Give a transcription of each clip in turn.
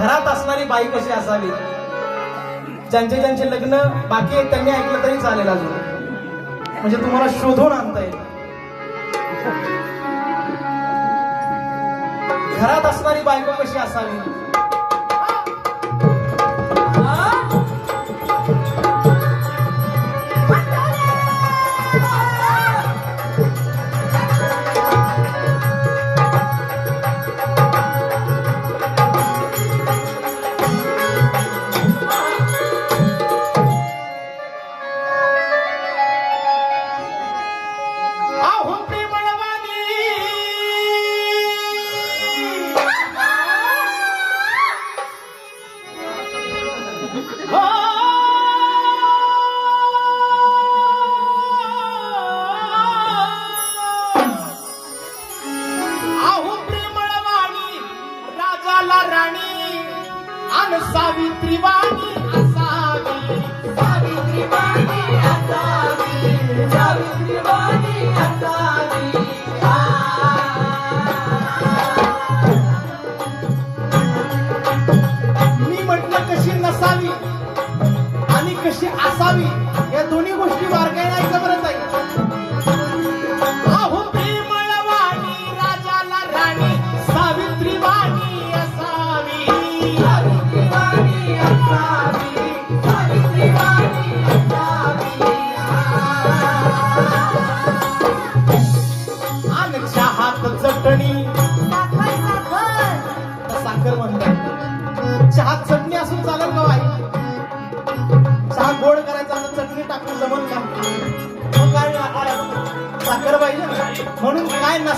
घरात असणारी बाई कशी असावी? ज्यांचे ज्यांचे लग्न बाकी आहेत त्यांनी ऐकलं तरी चालेल अजून. म्हणजे तुम्हाला शोधून आणता येईल. घरात असणारी बायको कशी असावी?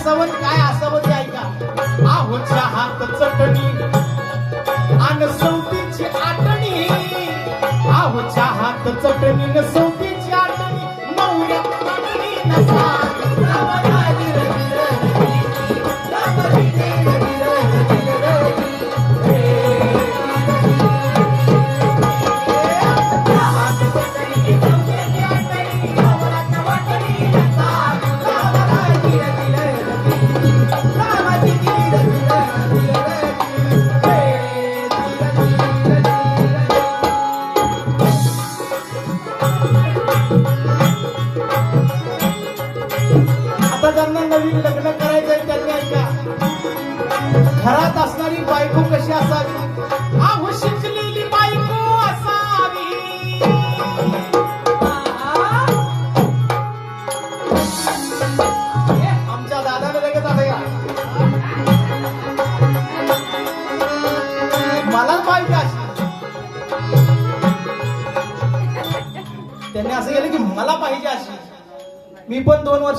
असावं काय असावं ते ऐका. आहोच्या हात चटणी आणि सौतीची आटणी. आहोच्या हात चटणी न आता ज्यांना नवीन लग्न करायचंय त्यांनी ऐका. घरात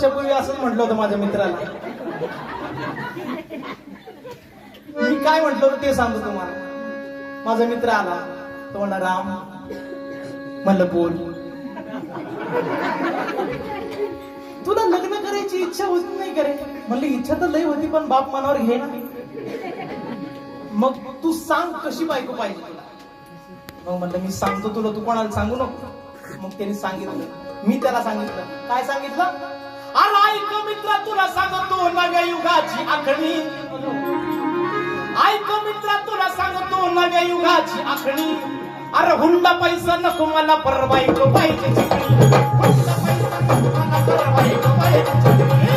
वर्षापूर्वी असंच म्हटलं होतं माझ्या मित्राला. मी काय म्हटलं होतं ते सांगतो तुम्हाला. माझा मित्र आला. तो म्हणा राम. म्हणलं बोल. तुला लग्न करायची इच्छा होती नाही करे म्हणलं इच्छा तर लय होती पण बाप मनावर घे ना. मग तू सांग कशी बायको पाहिजे तुला? मग म्हणलं मी सांगतो तुला तू कोणाला सांगू नको. मग त्यांनी सांगितलं. मी त्याला सांगितलं. काय सांगितलं? अरे ऐक मित्र तुला सांगतो नव्या युगाची आखणी ऐक मित्र तुला सांगतो नव्या युगाची आखणी अरे हुंडा पैसा नको मला पर पाहिजे चिकणी. हुंडा पैसा नको मला पर पाहिजे चिकणी.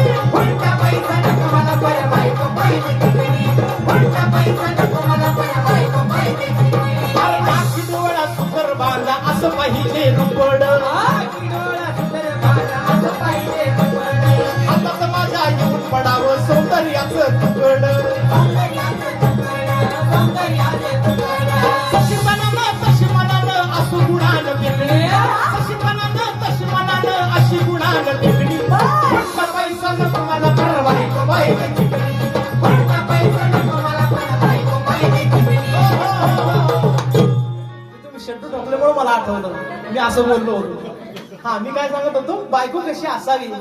मला आठवलं. मी असं बोललो होतो. हा मी काय सांगत होतो? बायको कशी असावी?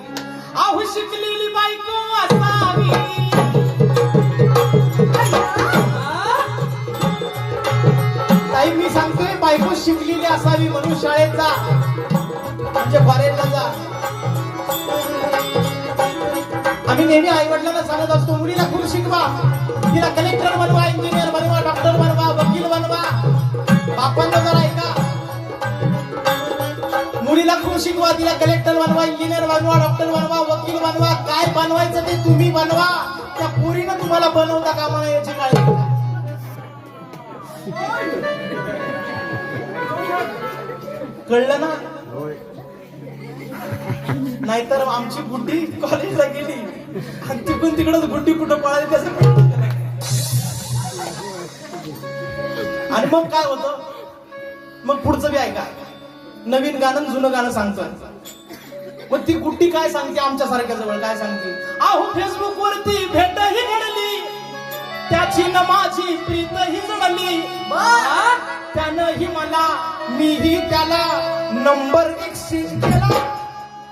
आहो शिकलेली बायको असावी. बायको शिकलेली असावी म्हणून शाळेत जा. आमच्या फॉरेनला जा. आम्ही नेहमी आई वडिलांना सांगत असतो मुलीला खूप शिकवा. तिला कलेक्टर बनवा इंजिनियर बनवा डॉक्टर बनवा वकील बनवा. बापांना जर ऐका. मुलीला खूप शिकवा तिला कलेक्टर बनवा इंजिनियर बनवा डॉक्टर बनवा वकील बनवा. काय बनवायचं ते तुम्ही बनवा. त्या पुरीनं तुम्हाला बनवता कामा याची काळजी कळलं ना? नाहीतर आमची गुड्डी कॉलेजला गेली. आणि तिकडून तिकडच गुड्डी कुठं पळाली त्याचं कळतं का नाही? आणि मग काय होतं? मग पुढचं बी ऐका. नवीन गाणं जुनं गाणं सांगतोय. मग ती गुड्डी काय सांगते आमच्या सारख्या जवळ? काय सांगते? अहो फेसबुक वरती भेटही घडली. त्याची न माझी प्रीतही जमली त्यानंही मला मीही त्याला नंबर एक्सचेंज केला.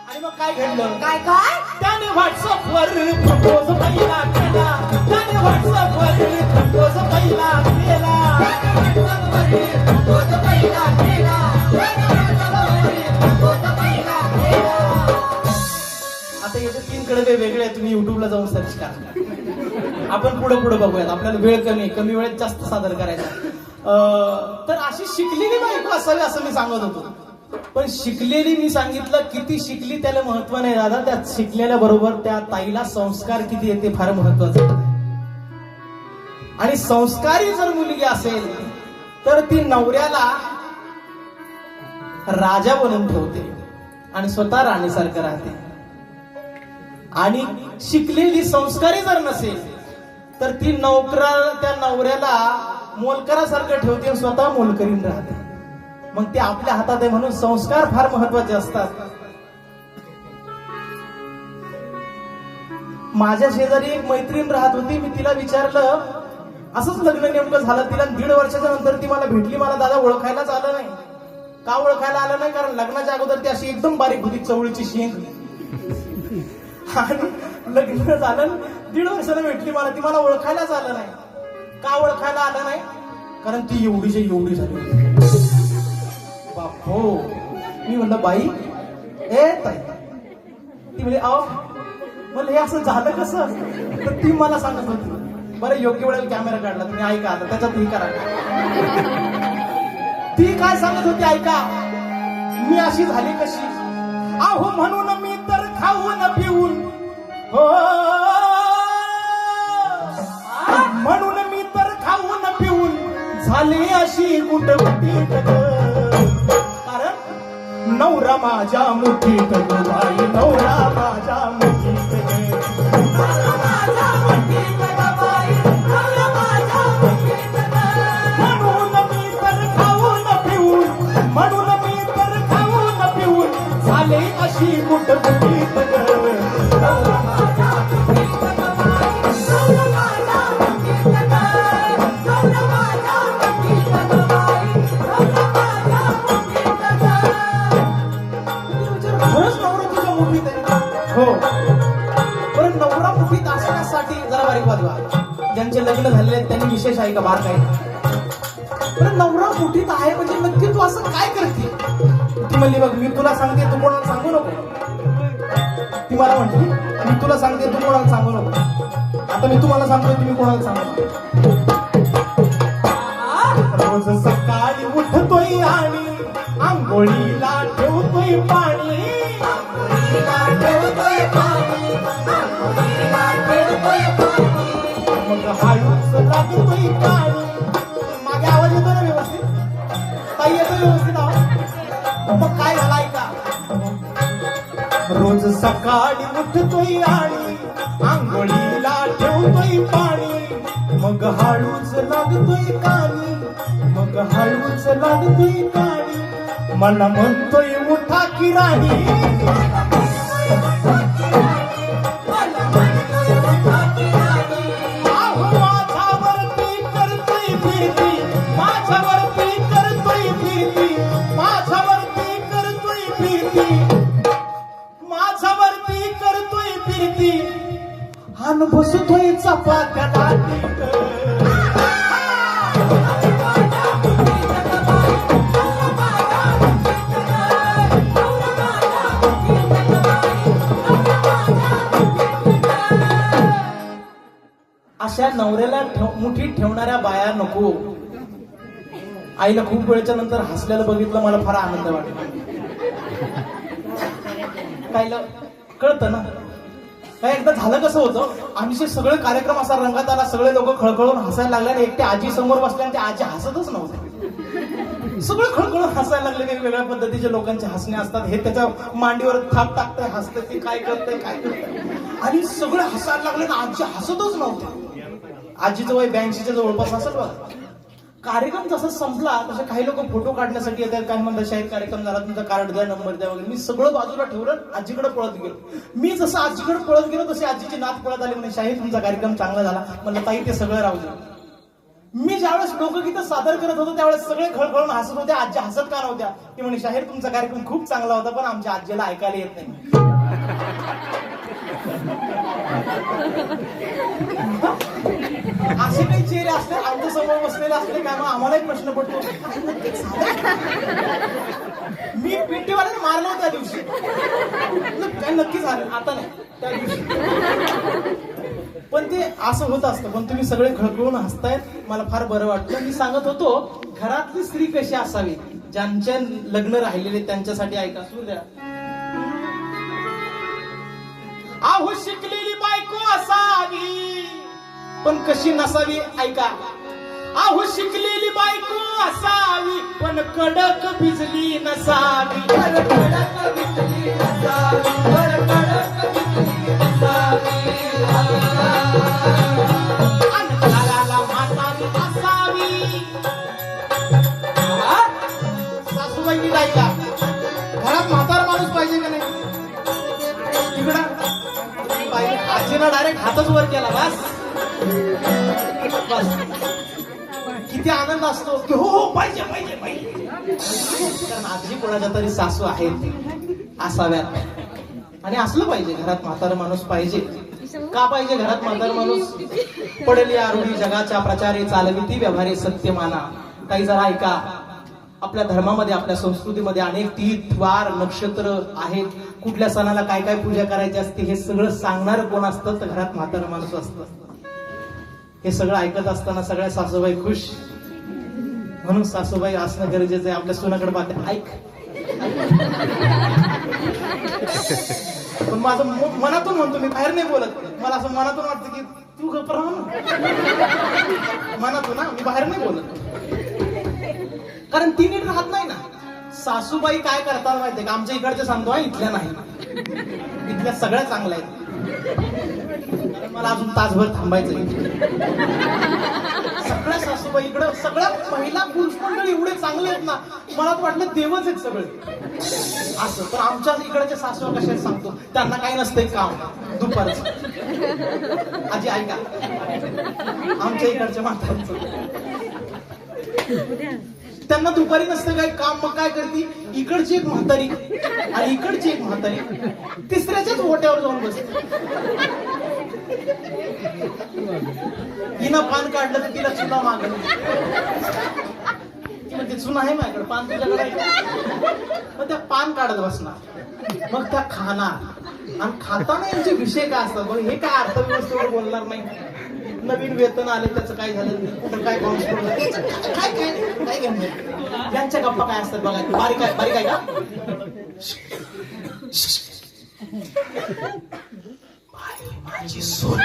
आणि मग काय घडलं? काय काय? त्याने व्हॉट्सअप वर प्रपोज पहिला केला. त्याने व्हॉट्सअप वर प्रपोज पहिला केला. तोच पहिला केला. आता याचे तीन कडे वेगळे आहेत तुम्ही युट्यूबला जाऊन सर्च करा. आपण पुढे पुढे बघूयात. आपल्याला वेळ कमी. कमी वेळेत जास्त सादर करायचा तर अशी शिकलेली बायको असावी असं मी सांगत होतो. पण शिकलेली मी सांगितलं किती शिकली त्याला महत्त्व नाही दादा. त्या शिकलेल्या बरोबर त्या ताईला संस्कार किती येते फार महत्वाचं आणि संस्कारी जर मुलगी असेल तर ती नवऱ्याला राजा बनवून ठेवते आणि स्वतः राणीसारखं राहते. आणि शिकलेली संस्कारी जर नसेल तर ती नोकरा त्या नवऱ्याला मोलकरासारखं ठेवते स्वतः मोलकरीन राहते. मग ते आपल्या हातात आहे म्हणून संस्कार फार महत्त्वाचे असतात. माझ्या शेजारी एक मैत्रीण राहत होती मी तिला विचारलं असंच लग्न नेमकं झालं तिला दीड वर्षाच्या नंतर ती मला भेटली मला दादा ओळखायलाच आलं नाही. का ओळखायला आलं नाही? कारण लग्नाच्या अगोदर ती अशी एकदम बारीक होती चवळीची शेंग. आणि लग्न झालं दीड वर्षाला भेटली मला ती मला ओळखायलाच आलं नाही. का ओळखायला आलं नाही कारण ती एवढीच्या एवढी झाली होती. बाप हो मी म्हणलं बाई ए ताई. ती म्हणजे अहो म्हणलं हे असं झालं कसं? तर ती मला सांगत होती बरं योग्य वेळेला कॅमेरा काढला तुम्ही ऐका आता त्याच्यात हे करा. ती काय सांगत होती ऐका मी अशी झाली कशी? अहो म्हणून मी तर खाऊन पिऊन. हो. हो, हो. झाली अशी गुटगुटीत कारण नवरा माझ्या मुठीत ग बाई नवरा माझ्या बारीक वाजवा ज्यांचे लग्न झालेले आहेत त्यांनी विशेष आहे का बार काय? नवरा मुठीत आहे म्हणजे नक्की तू असं काय करते? ती म्हणली बघ मी तुला सांगते तू कोणाला सांगू नको. ती मला म्हटली मी तुला सांगते तू कोणाला सांगू नको. आता मी तुम्हाला सांगतोय तुम्ही कोणाला सांगू रोज सकाळी उठतोय आणि आंघोळीला ठेवतोय पाणी. आंघोळीला ठेवतोय पाणी, आंघोळीला ठेवतोय पाणी. मग आवाज येतो ना व्यवस्थित? येतो व्यवस्थित आवाज? मग काय झाला ऐका. रोज सकाळी उठतोय आणि आंघोळीला ठेवतोय पाणी. मग हळूच लागतोय कानी. मग हळूच लागतोय कानी. मला म्हणतोय उठा किराणी हान बसतोय चपात्या अशा नवऱ्याला मुठीत ठेवणाऱ्या बाया नको. आईला खूप वेळच्या नंतर हसल्याला बघितलं मला फार आनंद वाटला काय कळतं ना? काय एकदा झालं कसं होतं आमचे सगळे कार्यक्रम असा रंगात आला सगळे लोक खळखळून हसायला लागले आणि एकटे आजी समोर बसले आणि ते आजी हसतच नव्हते. सगळं खळखळून हसायला लागले वेगवेगळ्या पद्धतीचे लोकांचे हसणे असतात. हे त्याच्या मांडीवर थाप टाकतंय हसतंय ते काय करतंय काय करतंय. आणि सगळे हसायला लागले ना आजी हसतच नव्हते. आजीचं वय ब्याऐंशीच्या जवळपास असेल बघा. कार्यक्रम जसा संपला तसे काही लोक फोटो काढण्यासाठी येतात काही म्हणतात शाहीर कार्यक्रम झाला तुमचा कार्ड द्या नंबर द्या वगैरे. मी सगळं बाजूला ठेवलं आजीकडे पळत गेलो. मी जसं आजीकडे पळत गेलो तशी आजीची नात पळत आली म्हणजे शाहीर तुमचा कार्यक्रम चांगला झाला. म्हणलं ताई ते सगळं राहू द्या मी ज्यावेळेस लोकगीतं सादर करत होतो त्यावेळेस सगळे खळखळून हसत होते आजी हसत का नव्हत्या? ते म्हणे शाहीर तुमचा कार्यक्रम खूप चांगला होता पण आमच्या आजीला ऐकायला येत नाही. असे काही चेहरे असले आमच्यासमोर बसलेले असले काय मग आम्हालाही प्रश्न पडतो. मी पिंटीवाल्याने मारलं होतं त्या दिवशी. काय नक्की झालं आता नाही त्या दिवशी. पण ते असं होत असतं पण तुम्ही सगळे खळखळून हसतायत मला फार बरं वाटलं. मी सांगत होतो घरातली स्त्री कशी असावी? ज्यांच्या लग्न राहिलेले त्यांच्यासाठी ऐका सुरू द्या. आहो शिकलेली बायको असावी. पण कशी नसावी ऐका. आहो शिकलेली बायको असावी पण कडक बिजली नसावी. कडक बिजली आनंद असतो की हो हो पाहिजे पाहिजे पाहिजे. कारण आजी कोणाच्या तरी सासू आहेत असाव्यात. आणि असलं पाहिजे घरात म्हातारा माणूस पाहिजे. का पाहिजे घरात म्हातारा माणूस? पडली आरुणी जगाच्या प्रचारे चालविती व्यवहारे सत्य माना काही जरा ऐका. आपल्या धर्मामध्ये आपल्या संस्कृतीमध्ये अनेक तीर्थ वार नक्षत्र आहेत. कुठल्या सणाला काय काय पूजा करायची असते हे सगळं सांगणार कोण असतं? तर घरात म्हातारा माणूस असतं. हे सगळं ऐकत असताना सगळ्या सासूबाई खुश. म्हणून सासूबाई असणं गरजेचं आहे. आपल्या सुनाकडे पाहते. ऐक. पण माझं मनातून म्हणतो मी बाहेर नाही बोलत. मला असं मनातून वाटतं की तू गप्प राहा ना. मनातून ना मी बाहेर नाही बोलत. कारण ती नीट राहत नाही ना. सासूबाई काय करतात माहितीये का? आमच्या इकडच्या सांगतो इथल्या नाही. इथल्या सगळ्या चांगल्या आहेत. कारण मला अजून तासभर थांबायचं सगळ्या सासूबाई इकडं सगळ्या महिला पुरुष मंडळ एवढे चांगले आहेत ना मला वाटलं देवच आहेत सगळे. असं तर आमच्या इकडच्या सासू कशा सांगतो. त्यांना काही नसतंय काम दुपारचं. आजी ऐका. आमच्या इकडच्या म्हाताऱ्यांचं त्यांना दुपारी नसतं काही काम मग काय करते? इकडची एक म्हातारी आणि इकडची एक म्हातारी. तिसऱ्याच्याच ओट्यावर जाऊन बसते. तिनं पान काढलं तर तिला सुद्धा मागल ती म्हणते चुना आहे माझ्याकडे पान तुझ्याकडे मग त्या पान काढत बसणार. मग त्या खाणार. आणि खाताना यांचे विषय काय असतात? बघ हे काय अर्थव्यवस्थेवर बोलणार नाही. नवीन वेतन आले त्याचं काय झालं? कुठं काय बाउन्स पडलं काय काय काय घेऊन नाही. यांच्या गप्पा काय असतात बघा? बारीक आहे बारीक आहे का? माझी सून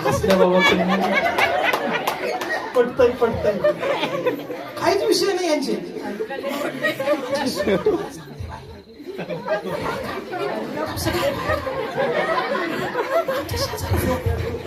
हसल्या बाबा. पटतय पटतय काहीच विषय नाही यांचे ऐका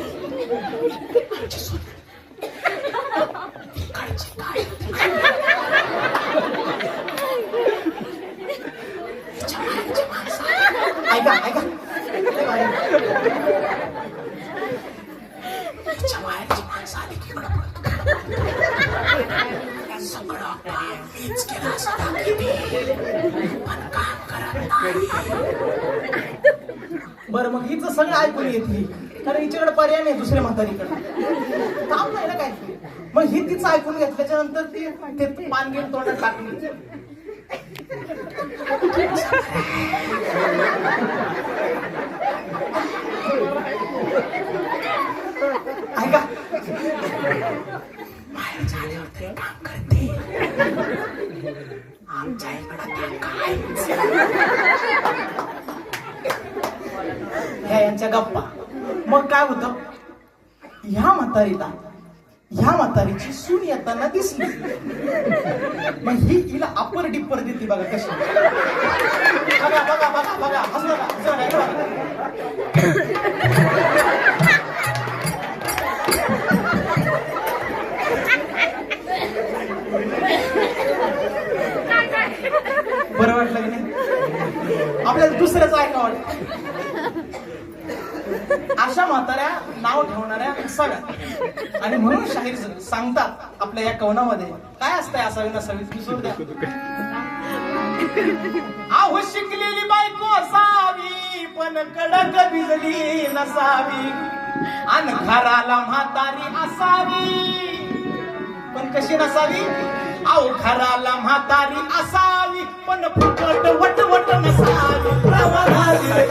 मग ही तिचं ऐकून घेतल्याच्या नंतर ती ते पान घेऊन तोंडात टाकली ऐका. बाहेर झाल्यावर तरी काम करते. आमच्या इकडं काय ह्या यांच्या गप्पा. मग काय होतं? ह्या म्हातारीला ह्या म्हातारीची सून येताना दिसली. मग ही हिला अपर डिप्पर देते बघा कशी. बघा बघा बघा बघा हसू नका, हसू नका, बरं वाटलं की नाही? आपल्याला दुसऱ्याच ऐका वाटत अशा म्हाताऱ्या नाव ठेवणाऱ्या सगळ्या. आणि म्हणून शाहीर सांगतात आपल्या या कवनामध्ये काय असतंय असावी नसावी किशोर द्या. आहो शिकलेली बायको असावी पण कडक भिजली नसावी. अन घराला म्हातारी असावी. पण कशी नसावी? आहो घराला म्हातारी असावी पण फुकट वटवट नसावी. हे,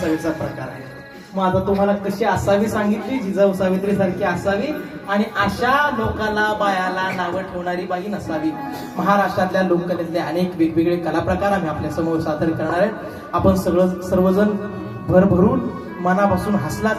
असावीचा प्रकार आहे. मग आता तुम्हाला कशी असावी सांगितली जिजाऊ सावित्री सारखी असावी आणि अशा लोकाला बायाला नावं ठेवणारी बाई नसावी. महाराष्ट्रातल्या लोककलेतले अनेक वेगवेगळे कला प्रकार आम्ही आपल्यासमोर सादर करणार आहेत. आपण सगळं सर्वजण भरभरून मनापासून हसला